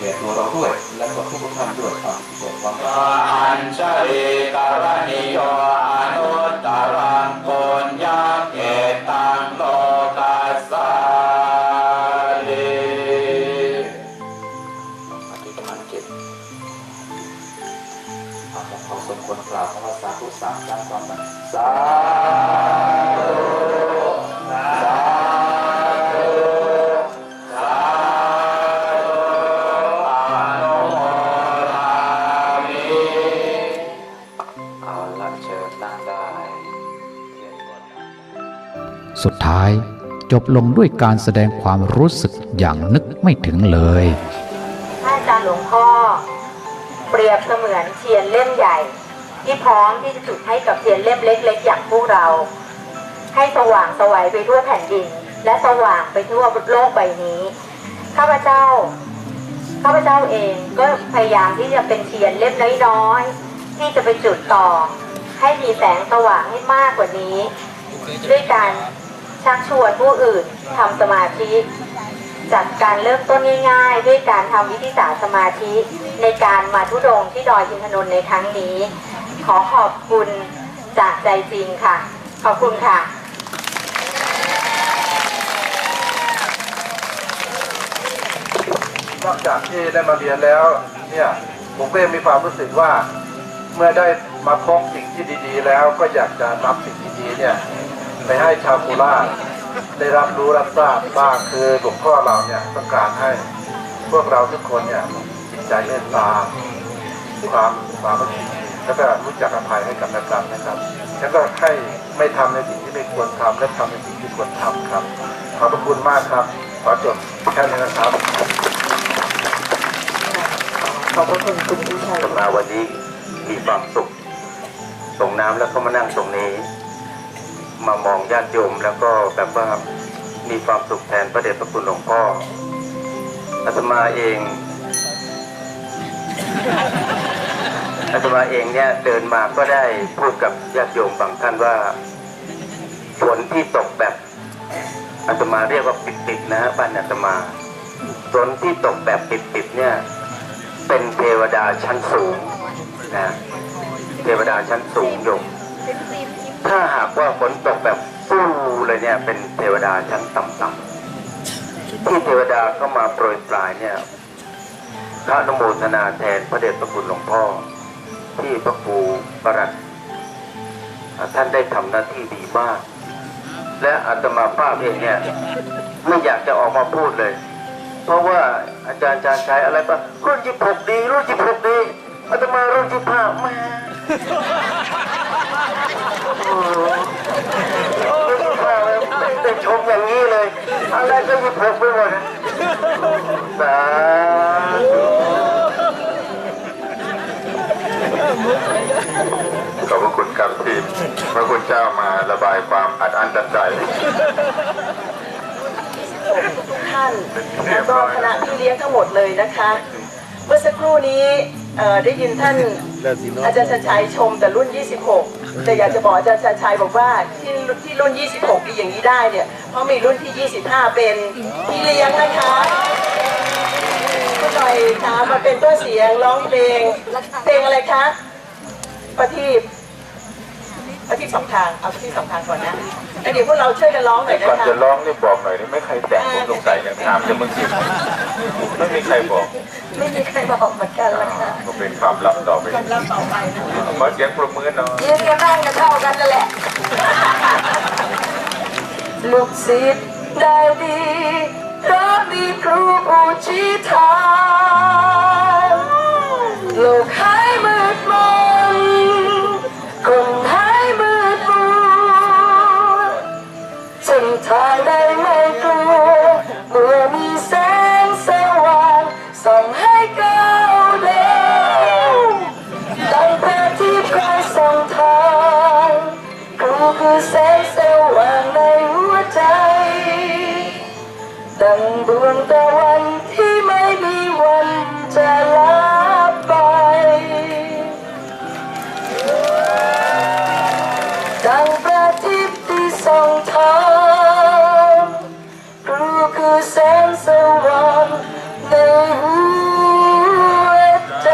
แก่ตัวเราด้วย และก็ทุกท่านด้วยครับเกิดความอัญชลีกรณิโยอนุตตรังปุญญาเกตังโลกัสสาลีอธิษฐานจิตอาจารย์ขอสมควรกล่าวคำว่าสาธุสามครั้งพร้อมสาธุ สุดท้ายจบลงด้วยการแสดงความรู้สึกอย่างนึกไม่ถึงเลยท่านอาจารย์หลวงพ่อ เปรียบเสมือนเทียนเล่มใหญ่ ที่พร้อมที่จะจุดให้กับเทียนเล่มเล็ก ๆ อย่างพวกเรา ให้สว่างสวัยไปทั่วแผ่นดิน และสว่างไปทั่วโลกใบนี้ข้าพเจ้าข้าพเจ้าเองก็พยายามที่จะเป็นเทียนเล่มน้อยๆที่จะไปจุดต่อ ให้มีแสงสว่างให้มากกว่านี้ ด้วยการ ชักชวนผู้อื่นทำสมาธิจากการเริ่มต้นง่ายๆ ด้วยการทำวิธีสาสมาธิในการมาทุดงที่ดอยอินทนนท์ในครั้งนี้ ขอขอบคุณจากใจจริงค่ะ ขอบคุณค่ะ นอกจากที่ได้มาเรียนแล้วเนี่ยผมก็ยังมีความรู้สึกว่า เมื่อได้มาพบสิ่งที่ดีๆ แล้วก็อยากจะนำสิ่งดีๆเนี่ย ไปให้ชาวโคราชได้รับรู้รับทราบบ้างคือหลวงพ่อเราเนี่ยต้องการให้พวกเราทุกคนเนี่ยจิตใจเมตตาความความรู้สึกแล้วก็รู้จักอภัยให้กับนักการนะครับแล้วก็ให้ไม่ทำในสิ่งที่ไม่ควรทำและทำในสิ่งที่ควรทำครับ ขอบพระคุณมากครับ ขอจบแค่นี้นะครับ ขอบพระคุณคุณผู้ชายมาวันนี้มีความสุขส่งน้ำแล้วก็มานั่งตรงนี้ มามองญาติโยม แล้วก็แบบว่ามีความสุขแทนพระเดชพระคุณหลวงพ่ออาตมาเองอาตมาเองเนี่ยเดินมาก็ได้พูดกับญาติโยมบางท่านว่าฝนที่ตกแบบอาตมาเรียกว่าปิดๆนะฮะบ้านอาตมาฝนที่ตกแบบปิดๆเนี่ย เป็นเทวดาชั้นสูงนะเทวดาชั้นสูงโยม ถ้าหากว่าฝนตกแบบฟู่เลยเนี่ยเป็นเทวดาชั้นต่ำๆที่เทวดาเข้ามาโปรยปลายเนี่ยพระนโมทนาแทนพระเดชพระคุณหลวงพ่อ ที่พระครูประหลัดท่านได้ทำหน้าที่ดีมาก และอาตมาภาพเองเนี่ยไม่อยากจะออกมาพูดเลย เพราะว่าอาจารย์อาจารย์ชัยอะไรปะรุ่นยี่หกดี รุ่นยี่หกดีอาตมารุ่นยี่ห้าม่ โอ้โหรุ่นยี่ห้าเลยไม่ได้ชมอย่างนี้เลยอะไรก็ยี่หกไปหมดสาธุขอบพระคุณครับที่พระคุณเจ้ามาระบายความอัดอั้นตันใจทุกท่านแล้วก็คณะพี่เลี้ยงทั้งหมดเลยนะคะ เมื่อสักครู่นี้ได้ยินท่าน อาจารย์ชันชัยชมแต่รุ่น 26 แต่อยากจะบอกอาจารย์ชันชัยบอกว่าที่ที่รุ่น 26ดีอย่างนี้ได้เนี่ยเพราะมีรุ่นที่ 25 เป็นพี่เลี้ยงนะคะคุณหน่อยถามมาเป็นตัวเสียงร้องเพลงเพลงอะไรคะประทีป ประทีปสองทางเอาประทีปสองทางก่อนนะแล้วเดี๋ยวพวกเราช่วยกันร้องหน่อยนะก่อนคะจะร้องนี่บอกหน่อยนี่ไม่ใครแต่งผมสงสัยอย่างถามจะมึงสิไม่มีใครบอกไม่มีใครบอกเหมือนกันละค่ะก็เป็นความลับต่อไปกำลังต่อไปนะขอเสียงปรบมือหน่อยยืนกันนั่งกันเท่ากันนั่นแหละ ลูกศิษย์ได้ดีเพราะมีครูผู้ชี้ทาง องทางครูคือแสงสว่างในหัวใจ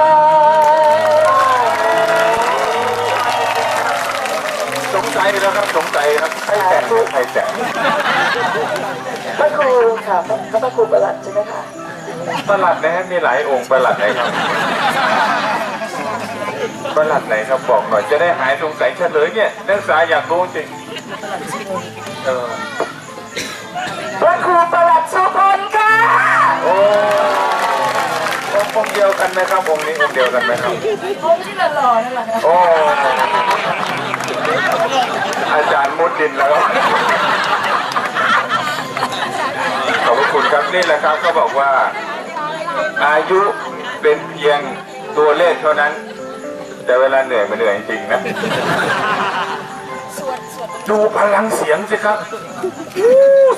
สงสัยแล้วครับสงสัยครับใครแตะหรือใครแตะพระครูค่ะพระพระครูประหลัดใช่ไหมคะประหลัดนะฮะมีหลายองค์ประหลัดไหนครับประหลัดไหนครับบอกหน่อยจะได้หายสงสัยเฉลยเนี่ยนักศึกษาอยากรู้จริง เออพระครูประหลัดสุพลค่ะโอ้องค์เดียวกันไหมครับองค์นี้องค์เดียวกันไหมครับผมที่หล่อๆนั่นแหละค่ะโอ้อาจารย์มุดดินแล้วขอบพระคุณครับนี่แหละครับเขาบอกว่า อายุเป็นเพียงตัวเลขเท่านั้น แต่เวลาเหนื่อยมันเหนื่อยจริงๆนะ ดูพลังเสียงสิครับ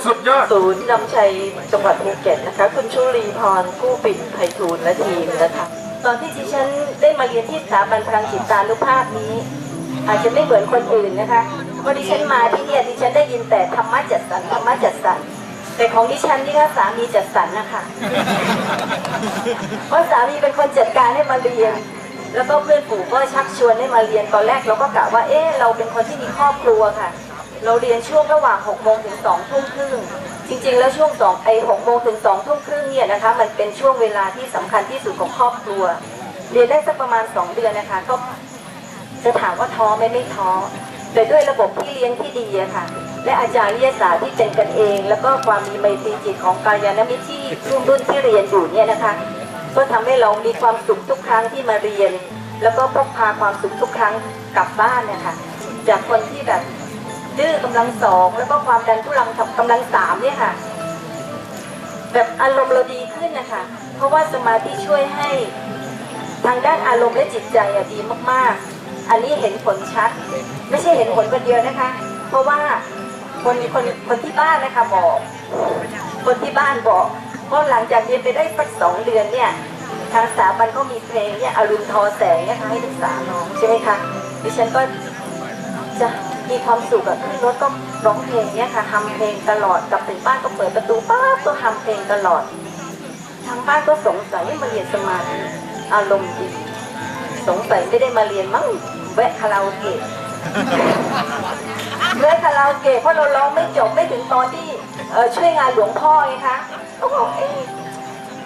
สุดยอด ศูนย์นำชัยจังหวัดภูเก็ตนะคะ คุณชุลีพรผู้ปิ่นไพฑูรย์และทีมนะคะ ตอนที่ดิฉันได้มาเรียนที่สถาบันพลังจิตตานุภาพนี้ อาจจะไม่เหมือนคนอื่นนะคะเพราะดิฉันมาที่เนี่ยดิฉันได้ยินแต่ธรรมะจัดสรรธรรมะจัดสรรแต่ของดิฉันนี่ค่ะสามีจัดสรรนะคะเพราะสามีเป็นคนจัดการให้มาเรียน แล้วก็เพื่อนฝูงก็ชักชวนให้มาเรียนตอนแรกเราก็กะว่าเอ๊ะเราเป็นคนที่มีครอบครัวค่ะ เราเรียนช่วงระหว่าง6โมงถึง2ทุ่มครึ่งจริงๆ แล้วช่วง2ไอ้6โมงถึง2ทุ่มครึ่งเนี่ยนะคะมันเป็นช่วงเวลาที่สำคัญที่สุดของครอบครัว เรียนได้สักประมาณ 2 เดือนนะคะก็จะถามว่าท้อไหมไม่ท้อแต่ด้วยระบบที่เลี้ยงที่ดีอะค่ะ และอาจารย์วิทยาศาสตร์ที่เป็นกันเอง แล้วก็ความมีไมตรีจิตของกายานมิตรที่รุ่นรุ่นที่เรียนอยู่เนี่ยนะคะ ก็ทำให้เรามีความสุขทุกครั้งที่มาเรียน แล้วก็พกพาความสุขทุกครั้งกลับบ้านเนี่ยค่ะ จากคนที่แบบดื้อกำลังสองแล้วก็ความดันทุลังกำลังสามเนี่ยค่ะ แบบอารมณ์เราดีขึ้นนะคะเพราะว่าสมาธิช่วยให้ทางด้านอารมณ์และจิตใจอดีมากๆ อันนี้เห็นผลชัด ไม่ใช่เห็นผลคนเดียวนะคะ เพราะว่าคนคนคนที่บ้านนะคะบอก คนที่บ้านบอก เพราะหลังจากเรียนไปได้สักสองเดือนเนี่ยทางสถาบันก็มีเพลงเนี่ยอรุณทอแสงเนี่ยค่ะให้นักศึกษาร้องใช่ไหมคะดิฉันก็จะมีความสุขอะขึ้นรถก็ร้องเพลงเนี่ยค่ะทำเพลงตลอดกลับถึงบ้านก็เปิดประตูป้าบก็ทำเพลงตลอด ทางบ้านก็สงสัยว่ามาเรียนสมาธิอารมณ์ดีสงสัยไม่ได้มาเรียนมั้งแวะคาราโอเกะแวะคาราโอเกะเพราะเราร้องไม่จบไม่ถึงตอนที่เอ่อ ช่วยงานหลวงพ่อไงคะก็บอกเอ๊ะ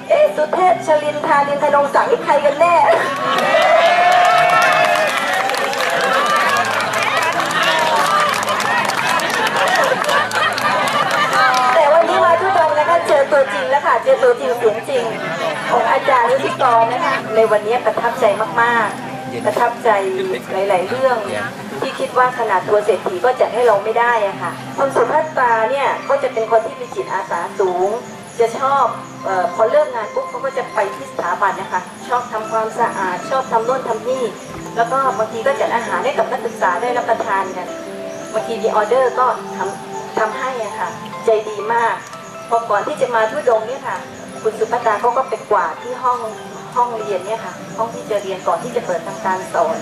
เอ๊ะสุเทพชลินทาลินธนงศักดิ์นี่ใครกันแน่แต่วันนี้มาทุกองนะคะเจอตัวจริงแล้วค่ะเจอตัวจริงเสียงจริง ของอาจารย์วิทิกรนะคะในวันนี้ประทับใจมากๆ ประทับใจหลาย ๆ เรื่อง ที่คิดว่าขนาดตัวเศรษฐีก็จะให้เราไม่ได้อะค่ะคนสุภาพตราเนี่ยก็จะเป็นคนที่มีจิตอาสาสูง จะชอบเออพอเลิกงานปุ๊บเขาก็จะไปที่สถาบันนะคะ ชอบทำความสะอาด ชอบทำโน่นทำนี่ แล้วก็บางทีก็จัดอาหารให้กับนักศึกษาได้รับประทานกันบางทีมีออเดอร์ก็ทำทำให้อะค่ะ ใจดีมากพอก่อนที่จะมาทุดงค์เนี่ยค่ะ คุณสุภัตราเขาก็ไปกวาดที่ห้อง ห้องเรียนเนี่ยค่ะ ห้องที่จะเรียนก่อนที่จะเปิดทำการสอน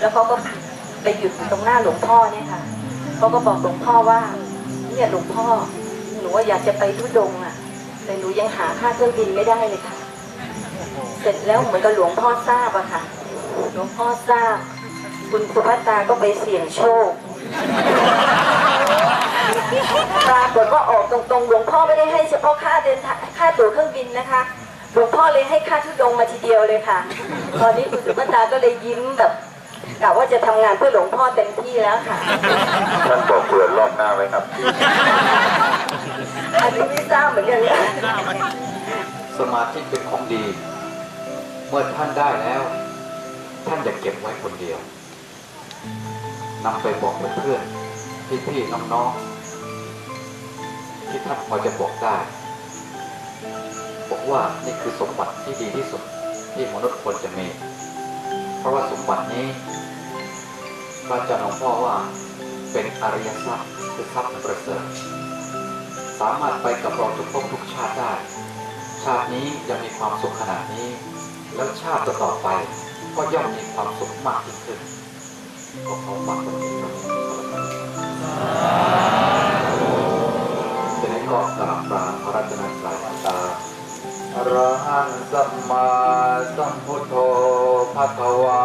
แล้วเขาก็ไปหยุดตรงหน้าหลวงพ่อเนี่ยค่ะเขาก็บอกหลวงพ่อว่า เนี่ยหลวงพ่อหนูอยากจะไปทุดงค์อะแต่หนูยังหาค่าเครื่องบินไม่ได้เลยค่ะ เสร็จแล้วเหมือนกับหลวงพ่อทราบอะค่ะ หลวงพ่อทราบ คุณสุภัตาก็ไปเสี่ยงโชคปรากฏว่าออกตรงๆ หลวงพ่อไม่ได้ให้เฉพาะค่าเดินค่าตั๋วเครื่องบินนะคะ หลวงพ่อเลยให้ค่าทุดงค์มาทีเดียวเลยค่ะ ตอนนี้คุณสุภตาก็เลยยิ้มแบบกะว่าจะทำงานเพื่อหลวงพ่อเต็มที่แล้วค่ะ ท่านบอกเผื่อรอบหน้าไว้ครับ อันนี้ไม่ทราบเหมือนกันเนี่ยสมาธิเป็นของดี เมื่อท่านได้แล้ว ท่านอย่าเก็บไว้คนเดียวนำไปบอกเพื่อนๆพี่ๆน้องๆที่ท่านพอจะบอกได้บอก ว่านี่คือสมบัติที่ดีที่สุดที่มนุษย์ควรจะมี เพราะว่าสมบัตินี้พระอาจารย์หลวงพ่อว่าเป็นอริยทรัพย์คือทรัพย์ประเสริฐสามารถไปกับเราทุกภพทุกชาติได้ ชาตินี้ยังมีความสุขขนาดนี้ แล้วชาติต่อไปก็ย่อมมีความสุขมากยิ่งขึ้นก็ขอฝากตรงนี้ตรง ระหังสัมมาสัมพุทโธภะคะวา